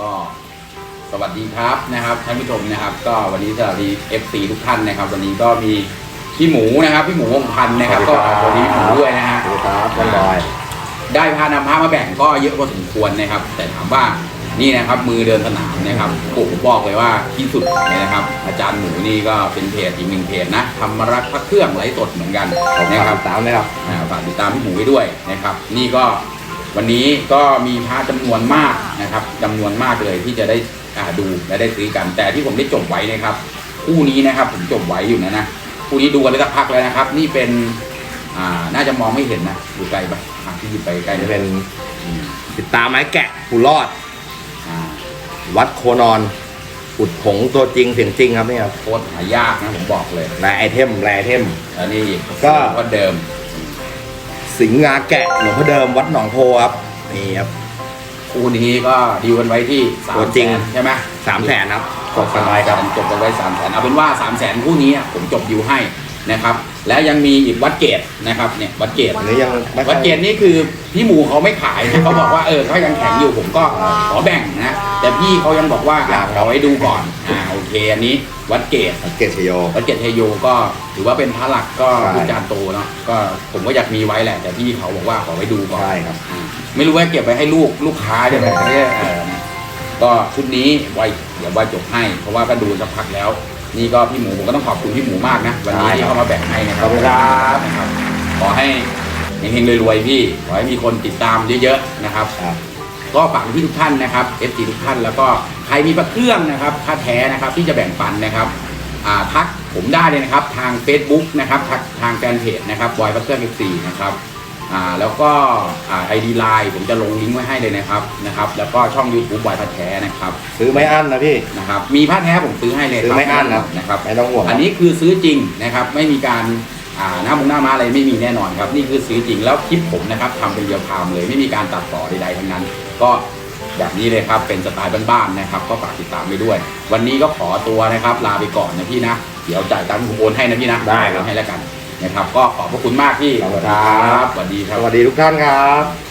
ก็สวัสดีครับนะครับท่านผู้ชมนะครับ ก็วันนี้สวัสดีเอฟซีทุกท่านนะครับ วันนี้ก็มีพี่หมูนะครับพี่หมูวงพันธ์นะครับ ก็สวัสดีพี่หมูด้วยนะฮะสวัสดีครับบอยได้พานำพามาแบ่งก็เยอะพอสมควรนะครับ แต่ถามว่านี่นะครับมือเดินสนามนะครับโอ้ผมบอกเลยว่าที่สุดเลยนะครับ อาจารย์หมูนี่ก็เป็นเพจอีกหนึ่งเพจนะทำมารักพระเครื่องไร้สดเหมือนกันขอบคุณนะคครัรับบตามนะครับอ่าฝากติดตามพี่หมูไว้ด้วยนะครับ นี่ก็ วันนี้ก็มีพระจำนวนมากนะครับจำนวนมากเลยที่จะได้อ่าดูและได้ซื้อกัน แต่ที่ผมได้จบไว้นะครับ คู่นี้นะครับผมจบไว้อยู่นะนะคู่นี้ดูกันได้สักพักแล้วนะครับ นี่เป็นอ่าน่าจะมองไม่เห็นนะอยู่ไกลไปอะที่หยิบไปใกล้จะจะเป็เป็นนติดตามไม้แกะผู้รอดอ่าวัดโคนอนอุดผงตัวจริงเสียงจริงครับนี่ครับโคตรหายากนะผมบอกเลยแรไอเทมแรไอเทมแล้วนี่ก็ก็เดิม สิงห์งาแกะหลวงพ่อเดิมวัดหนองโพครับนี่ครับ คู่นี้ก็ดีลกันไว้ที่สามตัวจริง แสนใช่ไหมสามแสนครับ จบกันไว้ครับ จบกันไว้สามแสนเอาเป็นว่าสามแสนคู่นี้ผมจบดิวให้นะครับ แล้วยังมีอีกวัดเกตนะครับเนี่ยวัดเกต อันนี้ยังไม่วัดเกตนี่คือพี่หมูเขาไม่ขายนะเขาบอกว่าเออเขายังแข็งอยู่ผมก็ขอแบ่งนะ แต่พี่เขายังบอกว่าอะเอาไว้ดูก่อนอ่าโอเคอันนี้วัดเกต เกตชโย วัดเกตเทโยก็ถือว่าเป็นพระหลักก็ใช่พุทธจารย์โตเนาะก็ผมก็อยากมีไว้แหละ แต่พี่เขาบอกว่าขอไว้ดูก่อน ใช่ครับอ่าไม่รู้ว่าเก็บไว้ให้ลูกลูกค้าได้ไหมเนี่ยเออก็ชุดนี้ไว้เดี๋ยวไว้จบให้ เพราะว่าก็ดูสักพักแล้ว นี่ก็พี่หมูผมก็ต้องขอบคุณพี่หมูมากนะวันนี้ได้ครับที่เขามาแบ่งให้นะครัขอบคุณครับนะครับ ขอให้เฮงๆรวยๆพี่ขอให้มีคนติดตามเยอะๆนะครับ ครับ ก็ฝากพี่ทุกท่านนะครับ FC ทุกท่านแล้วก็ใครมีพระเครื่องนะครับค่าแท้นะครับที่จะแบ่งปันนะครับอ่าทักผมได้เลยนะครับทาง Facebook นะครับทักทางแฟนเพจนะครับบอยพระเครื่อง FC นะครับอ่าแล้วก็ไอดีไลน์ผมจะลงลิงก์ไว้ให้เลยนะครับนะครับแล้วก็ช่อง YouTube บอยพระแท้นะครับซื้อไม่อั้นนะพี่นะครับมีพระแท้ผมซื้อให้เลยซื้อไม่อั้นนะนะครับไม่ต้องห่วงอันนี้คือซื้อจริงนะครับไม่มีการอ่า หน้ามุงหน้าม้าอะไรไม่มีแน่นอนครับ นี่คือซื้อจริงแล้วคลิปผมนะครับทำเป็นเรียลไทม์เลยไม่มีการตัดต่อใดๆทั้งนั้น ก็แบบนี้เลยครับเป็นสไตล์บ้านๆนะครับ ก็ฝากติดตามไปด้วย วันนี้ก็ขอตัวนะครับ ลาไปก่อนนะพี่นะ เดี๋ยวจ่ายตังค์ผมโอนให้นะพี่นะได้ครับโอนให้แล้วกันนะครับ ก็ขอบพระคุณมากพี่ขอบคุณครับสวัสดีคสรับวัสดีทุกท่านครับ